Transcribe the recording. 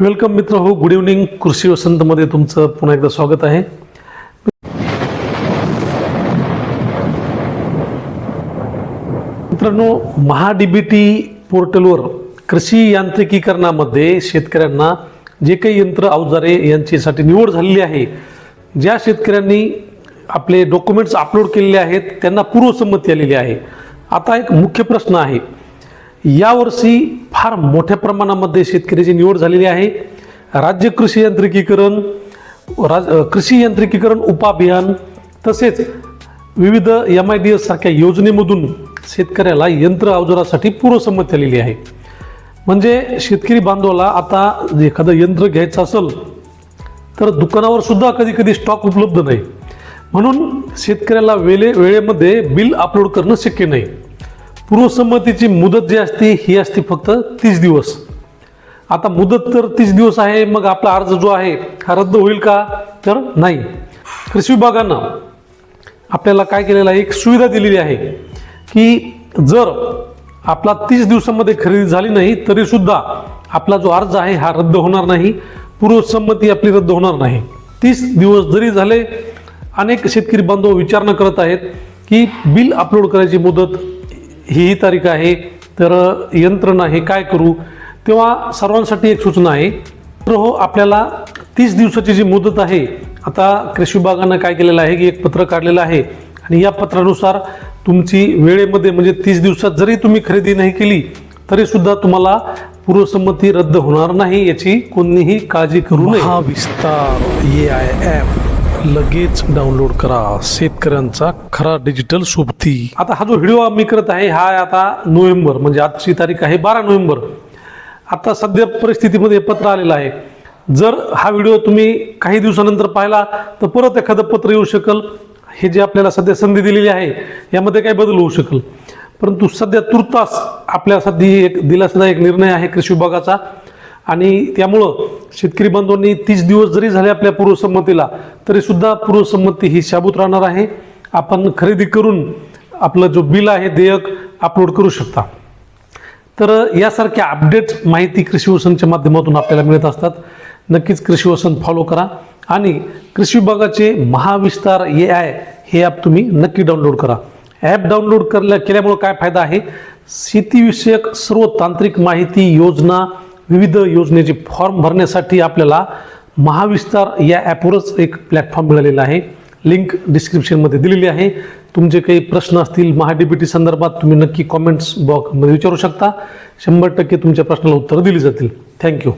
Welcome मित्र हो good evening. कृषी वसंतमध्ये तुमचं पुन्हा एकदा स्वागत आहे. मित्रांनो महाडीबीटी पोर्टलवर कृषी यांत्रिकीकरणामध्ये शेतकऱ्यांना जे काही यंत्र अवजारे यांच्यासाठी निवड झालेली आहे ज्या शेतकऱ्यांनी आपले डॉक्युमेंट्स अपलोड केलेले आहेत त्यांना पूर्वसंमती आलेली आहे. आता एक मुख्य प्रश्न आहे. यावर्षी फार मोठ्या प्रमाणामध्ये शेतकऱ्याची निवड झालेली आहे. राज्य कृषी यांत्रिकीकरण राज कृषी यांत्रिकीकरण उपाभियान तसेच विविध एम आय डी एस सारख्या योजनेमधून शेतकऱ्याला यंत्र अवजारासाठी पूर्वसंमती आलेली आहे. म्हणजे शेतकरी बांधवाला आता एखादं यंत्र घ्यायचं असेल तर दुकानावर सुद्धा कधी कधी स्टॉक उपलब्ध नाही. म्हणून शेतकऱ्याला वेळे वेळेमध्ये बिल अपलोड करणं शक्य नाही. पूर्वसंमतीची मुदत जी असते ही असते फक्त तीस दिवस. आता मुदत तर तीस दिवस आहे मग आपला अर्ज जो आहे हा रद्द होईल का? तर नाही. कृषी विभागानं आपल्याला काय केलेलं आहे? एक सुविधा दिलेली आहे की जर आपला तीस दिवसामध्ये खरेदी झाली नाही तरीसुद्धा आपला जो अर्ज आहे हा रद्द होणार नाही. पूर्वसंमती आपली रद्द होणार नाही. तीस दिवस जरी झाले अनेक शेतकरी बांधव विचारणा करत आहेत की बिल अपलोड करायची मुदत ही ही तारीख आहे तर यंत्रणा हे काय करू? तेव्हा सर्वांसाठी एक सूचना आहे. तर हो आपल्याला तीस दिवसाची जी मुदत आहे आता कृषी विभागानं काय केलेलं आहे की एक पत्र काढलेलं आहे. आणि या पत्रानुसार तुमची वेळेमध्ये म्हणजे तीस दिवसात जरी तुम्ही खरेदी नाही केली तरी सुद्धा तुम्हाला पूर्वसंमती रद्द होणार नाही याची कोणीही काळजी करू नये. हा विस्तार ए आय ॲप लगेच डाउनलोड करा. शेतकऱ्यांचा खरा डिजिटल सोबती. आता हा जो व्हिडिओ मी करत आहे हा आता नोव्हेंबर म्हणजे आजची तारीख आहे बारा नोव्हेंबर. आता सध्या परिस्थितीमध्ये पत्र आलेलं आहे. जर हा व्हिडिओ तुम्ही काही दिवसानंतर पाहिला तर परत एखादं पत्र येऊ शकेल. हे जे आपल्याला सध्या संधी दिलेली आहे यामध्ये काही बदल होऊ शकेल. परंतु सध्या तुर्तास आपल्यासाठी एक दिलासादा एक निर्णय आहे कृषी विभागाचा. आणि त्यामुळं शेतकरी बांधवांनी तीस दिवस जरी झाले आपल्या पूर्वसंमतीला तरी सुद्धा पूर्वसंमती ही शाबूत राहणार आहे. आपण खरेदी करून आपलं जो बिल आहे देयक अपलोड करू शकता. तर यासारख्या अपडेट्स माहिती कृषी वसनच्या माध्यमातून आपल्याला मिळत असतात. नक्कीच कृषी वसन फॉलो करा. आणि कृषी विभागाचे महाविस्तार ए आय हे ॲप तुम्ही नक्की डाउनलोड करा. ॲप डाउनलोड करल्या केल्यामुळं काय फायदा आहे? शेतीविषयक सर्व तांत्रिक माहिती योजना विविध योजनेचे फॉर्म भरण्यासाठी आपल्याला महाविस्तार या ॲपवरच एक प्लॅटफॉर्म मिळालेला आहे. लिंक डिस्क्रिप्शनमध्ये दिलेली आहे. तुमचे काही प्रश्न असतील महाडीबीटी संदर्भात तुम्ही नक्की कॉमेंट्स बॉक्समध्ये विचारू शकता. शंभर टक्के तुमच्या प्रश्नाला उत्तरं दिली जातील. थँक्यू